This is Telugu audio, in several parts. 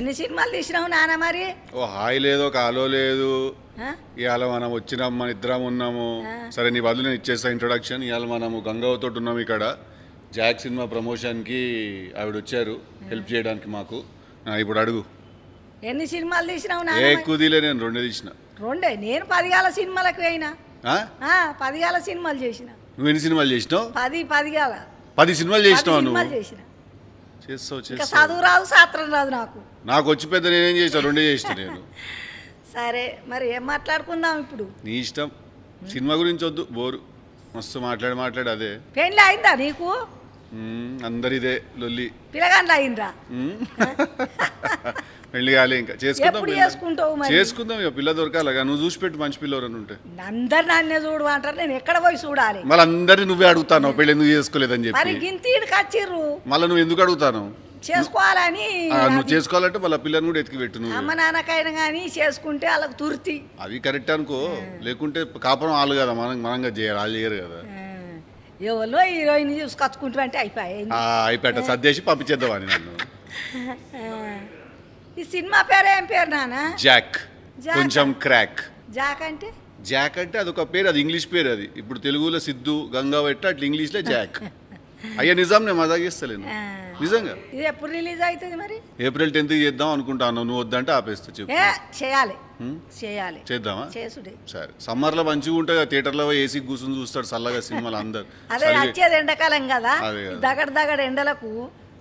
ఎన్ని సినిమాలు తీసినావు నాన్న మరి? ఓ హాయ్ లేదు ఒక ఆలో లేదు? ఇవాళ మనం వచ్చినాం మన ఇద్దరం ఉన్నాము సరే నీ బదులు నేను ఇచ్చేస్తా ఇంట్రొడక్షన్ ఇవాళ మనము గంగావతో ఉన్నాం ఇక్కడ. జాక్ సినిమా ప్రమోషన్కి ఆవిడ వచ్చారు హెల్ప్ చేయడానికి మాకు. ఇప్పుడు అడుగు. ఎన్ని సినిమాలు తీసినావు ఏ మరి? కుదిలే నేను రెండే తీసిన. రెండే? నేను పదిగాల సినిమాలకు? ఆ, పదిగాల సినిమాలు చేసిన. నువ్వు ఎన్ని సినిమాలు చేసినావు? పది పదిగాల పది సినిమాలు చేసినావు సినిమాలు నువ్వు? చేసిన. చేస్తావు ఇంకా చేస్తావు. చదువు రాదు శాస్త్రం రాదు నాకు. నాకు వచ్చి పెద్ద నేనేం చేస్తా రెండే చేసిన నేను. సరే మరి ఏం మాట్లాడుకుందాం ఇప్పుడు? నీ ఇష్టం. సినిమా గురించి వద్దు బోరు. మస్తు మాట్లాడి మాట్లాడి అదే. పెళ్ళి అయిందా నీకు? మ్మ్, అందరిదే లొల్లి. పిల్లగాండ్లు అయిందా మ్మ్. పెళ్ళి కాలే ఇంకా. చేసుకుందాం ఎప్పుడు. చేసుకుంటావు మరి? చేసుకుందాం ఇక పిల్ల దొరకాలగా నువ్వు చూసి పెట్టు మంచి పిల్లవరని ఉంటే. అందరు నన్నే చూడు అంటారు నేను ఎక్కడ పోయి చూడాలి? మళ్ళీ అందరినీ నువ్వే అడుగుతాను పెళ్ళి ఎందుకు చేసుకోలేదని మరి చెప్పి గింతీడికి వచ్చిర్రు. మళ్ళీ నువ్వు ఎందుకు అడుగుతాను చేసుకోవాలని ఆ, నువ్వు చేసుకోవాలంటే మళ్ళీ పిల్లని కూడా ఎతికి పెట్టు నువ్వు. అమ్మ నాన్నకైనా కానీ చేసుకుంటే వాళ్ళకి తుర్తి అవి కరెక్ట్ అనుకో. లేకుంటే కాపురం వాళ్ళు కదా మనం మనంగా చేయాలి వాళ్ళు చేయరు కదా. ఎవరో హీరోయిన్ చూసుకొచ్చుకుంటూ అంటే అయిపోయాయి ఆ, అయిపోయాట సర్దేసి పంపించేద్దామని నన్ను. ఈ సినిమా పేరు ఏం పేరు నాన్న? జాక్. జాక్. కొంచెం క్రాక్. జాక్ అంటే? జాక్ అంటే అదొక పేరు అది ఇంగ్లీష్ పేరు అది. ఇప్పుడు తెలుగులో సిద్ధు గంగా పెట్ట అట్లా ఇంగ్లీష్లో జాక్. అయ్యా నిజాం నేను మజా చేస్తలేను ఆ, నిజంగా? ఇది ఎప్పుడు రిలీజ్ అవుతుంది మరి? ఏప్రిల్ టెన్త్ చేద్దాం అనుకుంటాను. నువ్వు వద్దంటే ఆపేస్తా చెప్పు. ఏ చేయాలి? చేయాలి. చేద్దామా? చేసుడే. సరే. సమ్మర్లో మంచిగా కదా థియేటర్లో ఏసీ కూర్చొని చూస్తాడు చల్లగా సినిమాలు అందరు. అదే వచ్చేది ఎండాకాలం కదా. అదే కదా. దగడ దగడ ఎండలకు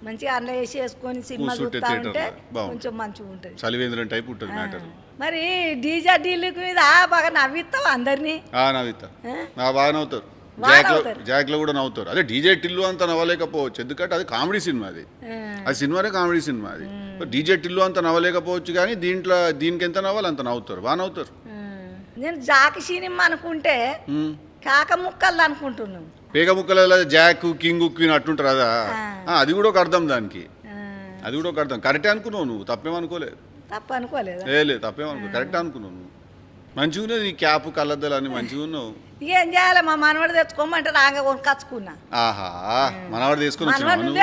మంచిగా అన్న వేసి వేసుకొని సినిమా చూస్తా ఉంటే. కొంచెం మంచిగా ఉంటుంది. చలివేంద్రం టైప్ ఉంటుంది మ్యాటర్. మరి డీజే డీలుకు మీద బాగా నవ్విస్తావు అందరినీ? ఆ నవ్వుతా ఆ? నా బాగా నవ్వుతారు. నవ్వుతారు. జాక్లో కూడా నవ్వుతారు. అదే డీజే టిల్లు అంత నవ్వలేకపోవచ్చు. ఎందుకంటే అది కామెడీ సినిమా అది. ఆ, అది సినిమానే కామెడీ సినిమా అది. డీజే టిల్లు అంత నవ్వలేకపోవచ్చు కానీ దీంట్లో దీనికి ఎంత నవ్వాలి అంత నవ్వుతారు. బాగా నవ్వుతారు. నేను జాకి సినిమా అనుకుంటే. కాక ముక్కలు అనుకుంటున్నాం పేగ ముక్కల జాక్ కింగ్ క్వీన్ అట్టుంటారు కదా. అది కూడా ఒక అర్థం దానికి. అది కూడా ఒక అర్థం. కరెక్టే అనుకున్నావు నువ్వు తప్పేమనుకోలేదు. తప్పు అనుకోలేదా లేదు తప్పేమనుకో కరెక్ట్ అనుకున్నావు నువ్వు. మంచిగా నీ క్యాప్ కళ్ళద్దాలు అన్ని మంచిగా ఉన్నావు. ఏం చేయాలి? మా మనవడు తెచ్చుకోమంటే రాగా కొనుకొచ్చుకున్నా. ఆహా మనవాడు తీసుకుని.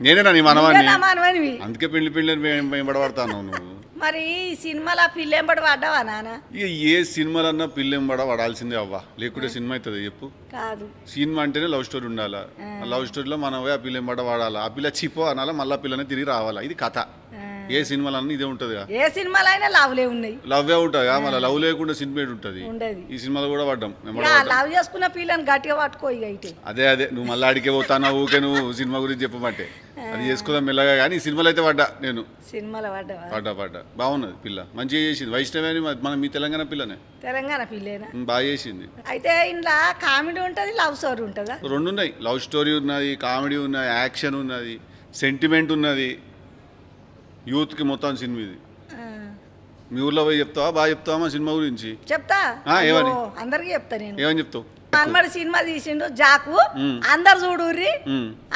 నేనేనా నీ మనవాడిని? అందుకే పెళ్ళి పెళ్ళి వెంబడబడతాను నువ్వు. మరి ఈ సినిమాలో పిల్లెంబడి పడ్డావా నాన్న? ఇక ఏ సినిమాలన్నా పిల్లెంబడ పడాల్సిందే అవ్వా. లేకుంటే సినిమా అవుతుంది చెప్పు. కాదు. సినిమా అంటేనే లవ్ స్టోరీ ఉండాలా? లవ్ స్టోరీలో మనం పోయి ఆ పిల్ల ఎంబడ వాడాలా ఆ పిల్ల చిపో అనాలా? మళ్ళీ ఆ పిల్లనే తిరిగి రావాలా? ఇది కథ. ఏ సినిమాలన్నా ఇదే ఉంటుంది ఏ సినిమాలో అయినా లావులే ఉన్నాయి. లవ్వే ఉంటుంది మళ్ళీ లవ్ లేకుండా సినిమా ఉంటుంది. ఉండదు. ఈ సినిమాలో కూడా పడ్డాం. ఇక లవ్ చేసుకున్న పిల్లని గట్టిగా పట్టుకో ఇక ఇటు. అదే అదే. నువ్వు మళ్ళీ అడిగే పోతానా ఊకే నువ్వు సినిమా గురించి చెప్పమంటే. అది చేసుకుందాం మెల్లగా కానీ ఈ సినిమాలో అయితే పడ్డా నేను. సినిమాలో పడ్డావా పడ్డా పడ్డా. బాగున్నది పిల్ల. మంచిగా చేసింది. వైష్ణవి అని మన మీ తెలంగాణ పిల్లనే. తెలంగాణ పిల్లేనా? ఉమ్, బాగా చేసింది. అయితే ఇంట్లో కామెడీ ఉంటుంది లవ్ స్టోరీ ఉంటుందా? రెండు ఉన్నాయి లవ్ స్టోరీ ఉన్నది కామెడీ ఉన్నది యాక్షన్ ఉన్నది సెంటిమెంట్ ఉన్నది. యూత్కి మొత్తం సినిమా ఇది. మీ ఊర్లో పోయి చెప్తావా? బాగా చెప్తావా? మా సినిమా గురించి? చెప్తా. ఏమని? అందరికీ చెప్తా నేను. ఏమని చెప్తావు? మన్మడి సినిమా తీసిండు జాకు. అందరు చూడుర్రి.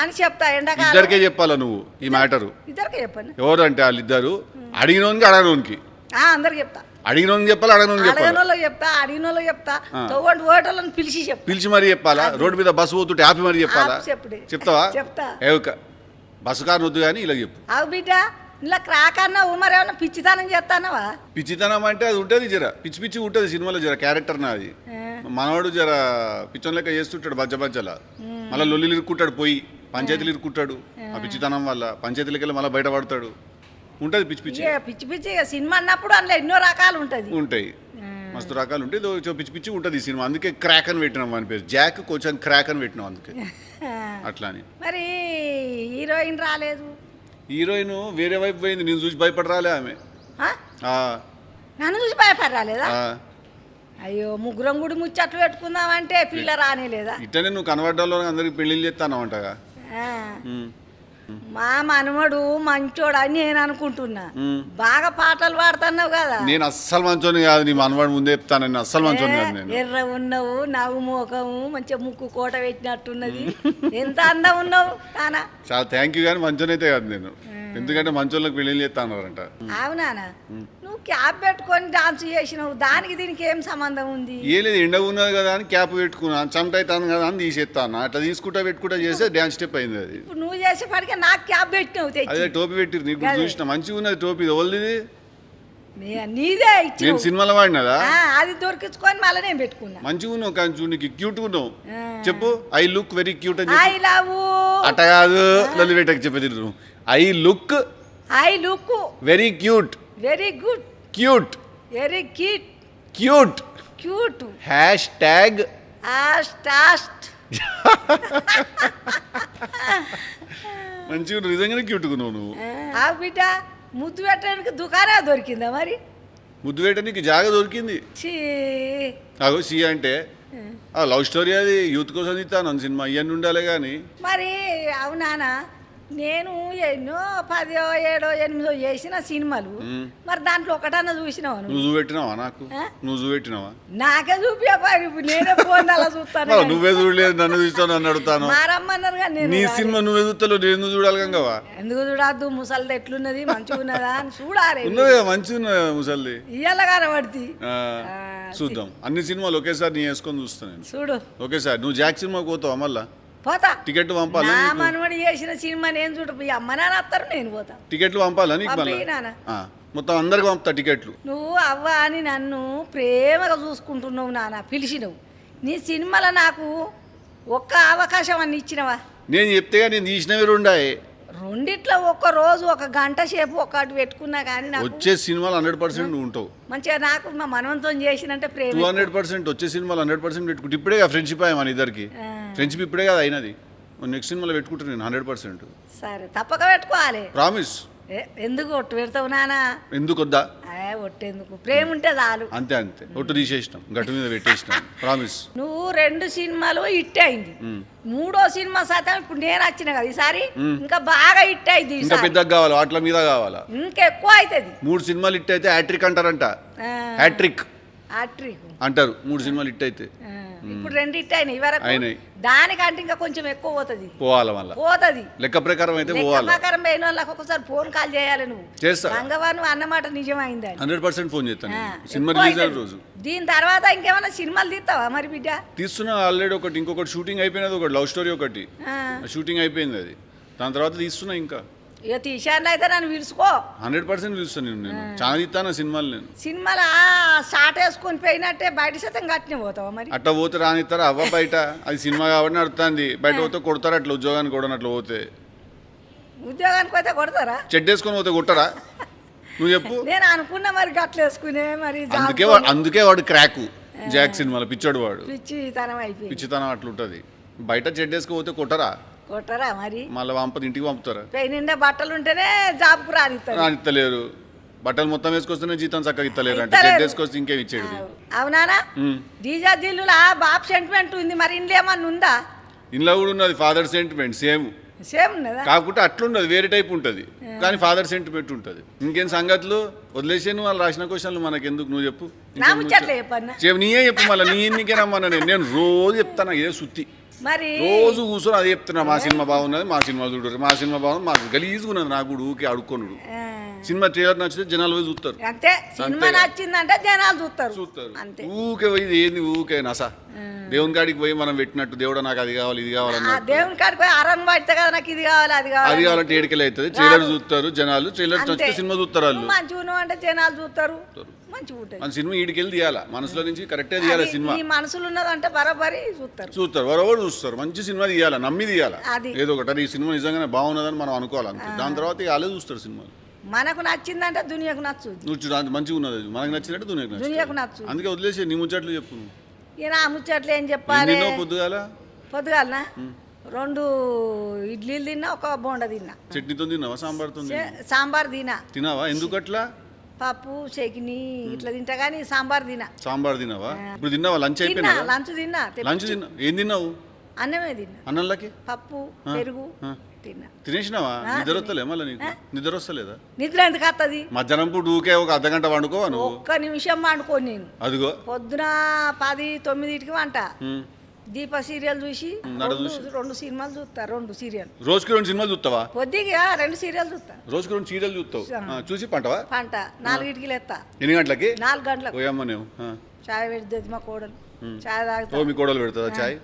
అని చెప్తా. ఎండాకాలం ఇద్దరికే చెప్పాలా నువ్వు ఈ మ్యాటరు? ఇద్దరికే చెప్పండి ఎవరు అంటే వాళ్ళిద్దరు అడిగినోనికి అడగనోనికి. ఆ, అందరికి చెప్తా. అడిగినోనికి చెప్పాలి? అడగనోళ్ళు చెప్తా అడిగినోళ్ళు చెప్తా. తోగొంటి ఓటర్లను పిలిచి చెప్తా. పిలిచి మరీ చెప్పాలా? రోడ్డు మీద బస్సు పోతుంటే ఆపి మరీ చెప్పాలా. చెప్తావా? చెప్తా. బస్సు కారు వద్దు కానీ ఇలా చెప్పు. అవు బిడ్డ. ఇలా క్రాక్ అన్నావు మరి ఏమన్నా పిచ్చితనం చేస్తానవా? పిచ్చితనం అంటే అది ఉంటుంది జర. పిచ్చి పిచ్చి ఉంటుంది సినిమాలో జర క్యారెక్టర్ నాది మనవాడు జర పిచ్చం లెక్క చేస్తుంటాడు బజ్జ బజ్జల. మళ్ళీ లొల్లిలు ఇరుక్కుంటాడు పోయి పంచాయతీలు ఇరుక్కుంటాడు ఆ పిచ్చితనం వల్ల. పంచాయతీలకి వెళ్ళి మళ్ళీ బయటపడతాడు ఉంటుంది పిచ్చి పిచ్చి. పిచ్చి పిచ్చి సినిమా అన్నప్పుడు అందులో ఎన్నో రకాలు ఉంటుంది. ఉంటాయి. మస్తు రకాలు ఉంటాయి. పిచ్చి పిచ్చి ఉంటుంది ఈ సినిమా. అందుకే క్రాక్ అని పెట్టినాం అని పేరు. జాక్ కొంచెం క్రాక్ అని పెట్టినాం అందుకే. అట్లా మరి హీరోయిన్ రాలేదు. హీరోయిన్ వేరే వైపు పోయింది నేను చూసి భయపడి రాలే ఆమె నన్ను చూసి భయపడి రాలేదా ఆ. అయ్యో ముగ్గురం గుడి ముచ్చట్లు పెట్టుకుందామంటే పిల్ల రానేలేదా? ఇట్టనే నువ్వు కనబడ్డాలో అందరికి పెళ్ళిళ్ళు చేస్తాను అంటగా. మా మనవడు మంచోడు అని నేను అనుకుంటున్నా. బాగా పాటలు పాడుతున్నావు కదా. నేను అస్సలు మంచోని కాదు నీ మనవాడు ముందే చెప్తాను అస్సలు మంచోని కాదు నేను. ఎర్ర ఉన్నావు నవ్వు మోకము మంచిగా ముక్కు కోట పెట్టినట్టున్నది. ఎంత అందం ఉన్నావు కానా చాలా థ్యాంక్ యూ కానీ మంచోని అయితే కాదు నేను. ఎందుకంటే మంచోళ్ళకి పెళ్ళి చేస్తానంట అవునానా నువ్వు క్యాప్ పెట్టుకొని డాన్స్ చేసినావు దానికి దీనికి ఏం సంబంధం ఉంది? ఏ లేదు ఎండ ఉన్నది కదా అని క్యాప్ పెట్టుకున్నా చెమట అవుతాను కదా అని తీసేస్తాను అట్లా తీసుకుంటా పెట్టుకుంటా చేస్తే డ్యాన్స్ స్టెప్ అయింది అది. ఇప్పుడు నువ్వు చేసేపాటికే నాకు క్యాప్ పెట్టినావు అదే టోపీ పెట్టిరు నీకు. చూసిన? మంచిగా ఉన్నది టోపీ నీ- నీదే నేను సినిమాలో వాడినదా అది దొరికించుకొని మళ్ళీ నేను పెట్టుకున్నా. మంచిగా ఉన్నావు కానీ చూడు నీకు క్యూట్ ఉన్నావు. చెప్పు ఐ లుక్ వెరీ క్యూట్ అని ఐ లవ్ అట్ట కాదు లొల్లి పెట్టక చెప్పేది I look I look very cute. Very good. Cute. Very cute. Cute. Cute. Hashtag. మంచిగా. నిజంగానే క్యూట్గా ఉన్నావు నువ్వు. ఆ బిడ్డ ముద్దు పెట్టడానికి దుకాణం దొరికిందా మరి? ముద్దు వేట నీకు జాగా దొరికింది. చీ అగో సి అంటే ఆ. లవ్ స్టోరీ అది యూత్ కోసం తీస్తాను సినిమా ఇవన్నీ ఉండాలి కానీ మరి అవునానా? నేను ఎన్నో పదో ఏడో ఎనిమిదో చేసిన సినిమాలు. మరి దాంట్లో ఒకటన్నా చూసినావు నువ్వు? చూపెట్టినావా నాకు? నువ్వు చూపెట్టినావా? నాకే చూపించా నేనే ఫోన్ అలా చూస్తాను నువ్వే చూడలేదు నన్ను చూస్తావు నన్ను అడుగుతాను. మారమ్మన్నారు నేను నీ. సినిమా నువ్వే చూస్తావు నేను ఎందుకు చూడాలి గంగవా ఎందుకు చూడద్దు ముసలిది ఎట్లున్నది మంచిగా ఉన్నదా అని చూడాలి. ఉన్నది మంచిగా ఉన్నది ముసల్ది. ఇయ్యాల ఆ, చూద్దాం. అన్ని సినిమాలు ఒకేసారి నీ వేసుకొని చూస్తాను నేను. చూడు. ఒకేసారి నువ్వు జాక్ సినిమాకి పోతావా మళ్ళా? పోతా. టికెట్ పంపాలా నా మనవడు చేసిన సినిమా నేను చూడ అమ్మ నాన్న వస్తారు నేను పోతా. టికెట్లు పంపాలా నీకు మళ్ళా? పంపి నాన్న. ఆ, మొత్తం అందరికి పంపుతా టికెట్లు. నువ్వు అవ్వ అని నన్ను ప్రేమగా చూసుకుంటున్నావు నాన్న పిలిచినవు. నీ సినిమాలో నాకు ఒక్క అవకాశం అన్ని ఇచ్చినవా? నేను చెప్తే నేను తీసినవి రెండాయి. రెండిట్లో ఒక్క రోజు ఒక గంట సేపు ఒక్కటి పెట్టుకున్నా కానీ వచ్చే సినిమాలు హండ్రెడ్ పర్సెంట్ నువ్వు ఉంటావు. మంచిగా నాకు మా మనవంతో చేసినంటే టూ ప్రేమ హండ్రెడ్ పర్సెంట్ వచ్చే సినిమాలు హండ్రెడ్ పర్సెంట్ పెట్టుకుంటే ఇప్పుడే ఫ్రెండ్షిప్ అయ్యా మన ఇద్దరికి. ఫ్రెండ్షిప్ ఇప్పుడే కదా అయినది. నెక్స్ట్ సినిమాలో పెట్టుకుంటాను నేను హండ్రెడ్ పర్సెంట్. సరే తప్పక పెట్టుకోవాలి. ప్రామిస్ ఎందుకు ఒట్టు పెడతావు నానా? ఎందుకు వద్దా ఒట్టెందుకు? ప్రేమ ఉంటే చాలు. అంతే అంతే. ఒట్టు తీసేసినాం. గట్టు మీద పెట్టేసినాం. ప్రామిస్ నువ్వు రెండు సినిమాలు హిట్ అయింది. మూడో సినిమా శాతం ఇప్పుడు నేను వచ్చిన కదా ఈసారి? ఇంకా బాగా హిట్ అయింది ఇంకా పెద్దగా కావాలా? వాటిల మీద కావాలా? ఇంకెక్కువ అవుతుంది. మూడు సినిమాలు హిట్ అయితే హ్యాట్రిక్ అంటారంట. హ్యాట్రిక్. అంటారు. మూడు సినిమాలు హిట్ అయితే. ఇప్పుడు రెండు హిట్ అయినాయి. వరకు. దానికంటే ఇంకా కొంచెం ఎక్కువ పోతుంది పోవాలా మళ్ళా? పోతుంది. లెక్క ప్రకారం అయితే పోవాలా? ప్రకారం పోయిన వాళ్ళకి ఒకసారి ఫోన్ కాల్ చేయాలి నువ్వు. చేస్తా. నువ్వు అన్నమాట నిజమైందని. హండ్రెడ్ పర్సెంట్ ఫోన్ చేస్తాను. సినిమా రిలీజ్ అయిన. రోజు. దీని తర్వాత ఇంకేమైనా సినిమాలు తీస్తావా మరి బిడ్డ? తీస్తున్నా ఆల్రెడీ ఒకటి. ఇంకొకటి షూటింగ్ అయిపోయినది ఒకటి లవ్ స్టోరీ ఒకటి. షూటింగ్ అయిపోయింది అది. దాని తర్వాత తీస్తున్నా ఇంకా. ఇక తీసాను అయితే నన్ను పిలుచుకో హండ్రెడ్ పర్సెంట్ చూస్తాను నేను నేను. చాలా తీస్తాను సినిమాలు నేను. సినిమాలో షార్ట్ వేసుకొని పోయినట్టే బయట శాతం కట్టిన పోతావా మరి? అట్లా పోతే రానిస్తారా అవ్వ బయట. అది సినిమా కాబట్టి నడుస్తుంది బయట పోతే కొడతారు? అట్లా ఉద్యోగానికి కూడా అట్లా పోతే. ఉద్యోగానికి పోతే కొడతారా? చెడ్డ వేసుకొని పోతే కొట్టరా? నువ్వు చెప్పు. నేను అనుకున్నా మరి గట్లు వేసుకునే మరి అందుకే వాడు అందుకే వాడు క్రాకు. జాక్ సినిమాలో పిచ్చాడు వాడు. పిచ్చి తనం అయిపోయింది. పిచ్చితనం అట్లుంటది. బయట చెడ్డ వేసుకుపోతే కొట్టరా? కొట్టరా మరి? మళ్ళీ పంపది ఇంటికి పంపుతారా. పెయి నిండా బట్టలు ఉంటేనే జాబ్కు రానిస్తారు రానిత్తలేరు. బట్టలు మొత్తం వేసుకొస్తేనే జీతం చక్కగా ఇత్తలేరు అంటే వేసుకొస్తే ఇంకేం ఇచ్చేది అవునానా ఉమ్. డీజా దిల్లులా బాబు సెంటిమెంట్ ఉంది మరి ఇంట్లో ఏమన్నా ఉందా? ఇంట్లో కూడా ఉన్నది ఫాదర్ సెంటిమెంట్ సేమ్. సేమ్ ఉన్నదా? కాకుంటే అట్లుండదు వేరే టైప్ ఉంటుంది. కానీ ఫాదర్ సెంటిమెంట్ ఉంటుంది. ఇంకేం సంగతులు? వదిలేసాను వాళ్ళు రాసిన క్వశ్చన్లు మనకి ఎందుకు నువ్వు చెప్పు. నా ఇంకేం ముచ్చట్లే ముచ్చ- చెప్పన్నా? చెప్పు నీయే చెప్పు మళ్ళీ. నీ ఎన్నికే రమ్మన్నా నేను. నేను రోజు చెప్తాను ఇదే సుత్తి మరి రోజు కూర్చొని అదే చెప్తున్నా మా సినిమా బాగున్నది మా సినిమా చూడరు. మా సినిమా బాగుంది మా గలీజ్గా ఉన్నది నాకు కూడా ఊకే అడుక్కొనుడు సినిమా ట్రైలర్ నచ్చితే జనాలు పోయి చూస్తారు. అంతే సినిమా నచ్చిందంటే జనాలు చూస్తారు. చూస్తారు. అంతే. ఊకే పోయి ఇది ఏంది ఊకే నస. దేవుని కాడికి పోయి మనం పెట్టినట్టు దేవుడు నాకు అది కావాలి ఇది ఆ కావాలన్నట్టు దేవుని కాడికి పోయి అరన్ పడితే కదా నాకు ఇది కావాలి అది అది కావాలి కావాలంటే ఏడికెళ్ళి అవుతుంది. ట్రైలర్ చూస్తారు జనాలు. ట్రైలర్ నచ్చితే సినిమా చూస్తారు వాళ్ళు. మంచిగా అంటే జనాలు చూస్తారు. మంచిగా ఉంటుంది మన సినిమా ఈడికెళ్ళి తీయాలా? మనసులో నుంచి కరెక్టే తీయాలి సినిమా? ఈ మనసులో ఉన్నదంటే బరాబరి చూస్తారు. చూస్తారు వరవరు చూస్తారు. మంచి సినిమా తీయాలా? నమ్మి తీయాలా? అది. ఏదో ఒకటి. ఈ సినిమా నిజంగానే బాగున్నదని మనం అనుకోవాలి? అంతే. దాని తర్వాత ఇక చూస్తారు సినిమాలు. మనకు నచ్చిందంటే దునియాకు నచ్చుద్ది. నువ్వు అంత మంచిగా ఉన్నది. మనకు నచ్చినట్టు దునియాకు దునియాకు నచ్చు అందుకే వదిలేసి నీ ముచ్చట్లు చెప్పు. ఈయన ఆ ముచ్చట్లు ఏం చెప్పాలి? తిన్నావు పొద్దుగాల? పొద్దుగాలనా? రెండు ఇడ్లీలు తిన్నా ఒక బోండ తిన్నా. చట్నీతో తిన్నావా? సాంబార్తో సాంబార్ తినా తినావా ఎందుకు అట్లా పప్పు చకిని ఇట్లా తింటా కానీ సాంబార్ తినా. సాంబార్ తినావా? ఇప్పుడు తిన్నావా? లంచ్ అయిపోయినా లంచ్ తిన్నా లంచ్ తిన్నా. ఏం తిన్నావు? అన్నమే తిన్నా. అన్నంలకి? పప్పు పెరుగు. తిన్నా. తినేసినావా? నిద్ర వస్తలే మళ్ళీ నీకు? నిద్ర వస్తలేదా? నిద్ర ఎందుకు వస్తుంది మధ్యాహ్నం పూట ఊకే ఒక అర్ధ గంట నువ్వు? ఒక్క నిమిషం వండుకోను నేను. అదిగో. పొద్దున పది తొమ్మిదింటికి వంట. దీప సీరియల్ చూసి రెండు సినిమాలు చూస్తా రెండు సీరియల్. రోజుకి రెండు సినిమాలు చూస్తావా? పొద్దుగా రెండు సీరియల్ చూస్తా. రోజుకి రెండు సీరియల్ చూస్తావు. చూసి పంటవా? పంట. నాలుగింటికి లేస్తా ఎన్ని గంటలకి? నాలుగు గంటలకు. పోయమ్మ నువ్వు. చాయ్ పెడుతుంది మా కోడలు. చాయ్ తాగుతా. మీ కోడలు పెడుతుందా చాయ్.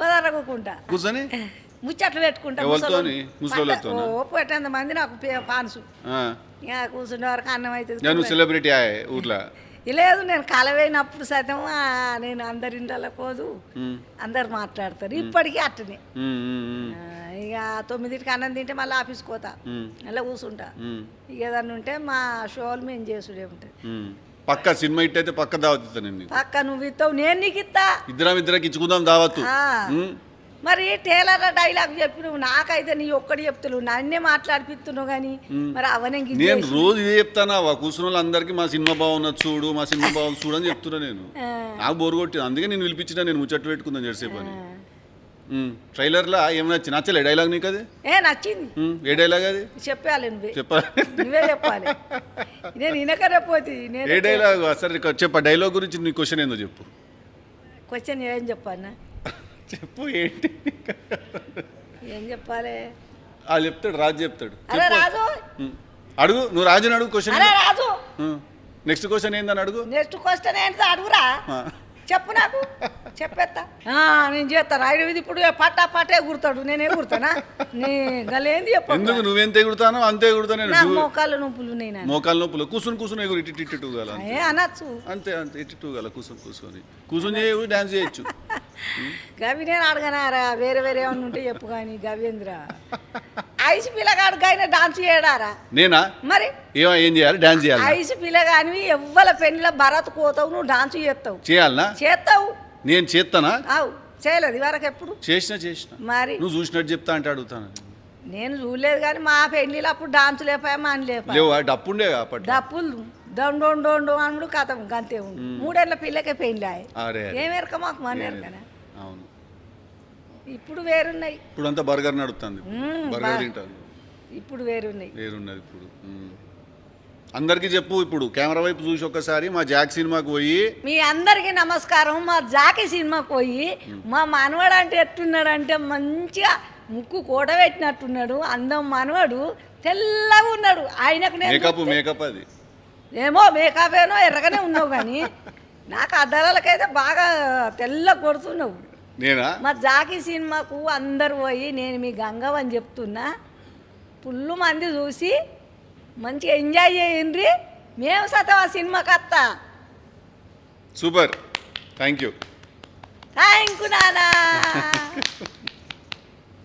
బదారకుంటా కూర్చొని? ముచ్చట్లు పెట్టుకుంటా? ఓ పెట్టంత మంది నాకు పాన్సు కూర్చునే వరకు అన్నం అవుతుంది. నేను సెలబ్రిటీ ఊర్లో. లేదు నేను కలవైనప్పుడు సైతం నేను అందరి పోదు. అందరు మాట్లాడతారు. ఇప్పటికీ అట్టనే. ఇక తొమ్మిదింటికి అన్నం తింటే మళ్ళీ ఆఫీస్కి పోతా. అలా కూర్చుంటా ఇక ఏదన్నా ఉంటే మా షోలు మేము చేసుడే ఉంటుంది. పక్క సినిమా ఇట్ అయితే పక్క దావత్. పక్క నువ్వు ఇస్తావు నేను నీకు ఇస్తా. ఇద్దరం ఇద్దరికి ఇచ్చుకుందాం దావత్తు మరి టేలర్ డైలాగ్ చెప్పినావు నాకైతే నీ ఒక్కటి చెప్తున్నావు నన్నే మాట్లాడిపిస్తున్నావు కానీ మరి అవనే గిజ్జేసి. నేను రోజు ఇదే చెప్తానా? కూర్చున్న వాళ్ళందరికీ మా సినిమా బాగున్నది చూడు మా సినిమా బాగుంది చూడు అని చెప్తున్నా నేను. నాకు బోరు కొట్టింది. అందుకే నేను పిలిపించిన నేను ముచ్చట్లు పెట్టుకుందాం జెర్సేపు అని. ట్రైలర్లో ఏం నచ్చి నచ్చలే డైలాగ్ నీకు అది ఏ నచ్చింది. ఏ డైలాగ్ అది? చెప్పాలి నువ్వే. చెప్పాలి. నువ్వే చెప్పాలి. నేను పోతే ఏ డైలాగ్? సరే చెప్ప డైలాగ్ గురించి నీ క్వశ్చన్ ఏందో చెప్పు. క్వశ్చన్ ఏం చెప్పానా చెప్పు ఏంటి? ఏం చెప్పాలి? వాళ్ళు చెప్తాడు రాజు చెప్తాడు. అరే రాజు. అడుగు నువ్వు రాజుని అడుగు క్వశ్చన్ అరే రాజు! నెక్స్ట్ క్వశ్చన్ ఏందని అడుగు. నెక్స్ట్ క్వశ్చన్ ఏంటి అడుగురా. ఆ. చెప్పు నాకు. చెప్పేస్తా ఆ, నేను చేస్తాను ఆయన ఇది ఇప్పుడు పట్టా పట్టే ఎగురుతాడు. నేను ఎగురుతానా? నీ గలేంది చెప్పు ఎందుకు నువ్వెంత ఎగురుతానో అంతే ఎగురుతా నేను నాకు మోకాళ్ళ నొప్పులు నాన్న. మోకాలు నొప్పులు. కూర్చుని కూర్చుని ఎగురు. ఇటు ఇటు ఇటు గల ఏ అనొచ్చు. అంతే అంతే. ఇటు ఇటు గల కూర్చొని కూర్చొని కూర్చొని చేయవు డాన్స్ చేయొచ్చు. గవి నేను అడగనారా? వేరే వేరే ఏమన్నా ఉంటే చెప్పు కానీ గవేంద్ర ఐసు పిల్లగాడు ఆయన డాన్స్ చేయడారా? నేనా? మరి? ఏమో ఏం చేయాలి? డాన్స్ చేయాలి? ఐసు పిల్లగానివి ఎవ్వల పెళ్ళిలో భరత్ కోతావు నువ్వు డాన్స్ చేస్తావు చేయాలనా? చేస్తావు నేను చేస్తానా అవు చేయలేదు. ఇవరకు ఎప్పుడు? చేసినా చేసిన. మరి? నువ్వు చూసినట్టు చెప్తా అంటే అడుగుతాను. నేను చూడలేదు కానీ మా పెళ్ళిలో అప్పుడు డాన్స్ లేపాయా మా అని లేపా లేవు డప్పుండే అప్పట్లో. డప్పులు దండు డొండు అనుడు కథం గంతే ఉండు. మూడేళ్ళ పిల్లకే పెళ్ళి. ఏం ఎరక మాకు మన ఎరకనా? అవును. ఇప్పుడు వేరున్నాయి. ఇప్పుడు అంతా బర్గర్ నడుస్తుంది బర్గర్ తింటాను ఇప్పుడు వేరున్నాయి. వేరున్నది ఇప్పుడు. అందరికీ చెప్పు ఇప్పుడు కెమెరా వైపు చూసి ఒక్కసారి మా జాక్ సినిమాకి పోయి. మీ అందరికీ నమస్కారం మా జాకి సినిమాకి పోయి మా మనవడు అంటే ఎట్టున్నాడు అంటే మంచిగా ముక్కు కూడ పెట్టినట్టున్నాడు. అందం మనవడు తెల్లగా ఉన్నాడు. ఆయనకు నేను మేకప్ మేకప్ అది. ఏమో మేకప్ ఏనో ఎర్రగానే ఉన్నావు కానీ నాకు అద్దాలకైతే బాగా తెల్ల కొడుతున్నావు. నేనా? మా జాకి సినిమాకు అందరు పోయి నేను మీ గంగవని చెప్తున్నా పుల్లు మంది చూసి మంచిగా ఎంజాయ్ చేయండి మేము సతం ఆ సినిమాకి వస్తా. సూపర్. థ్యాంక్ యూ థ్యాంక్ నానా.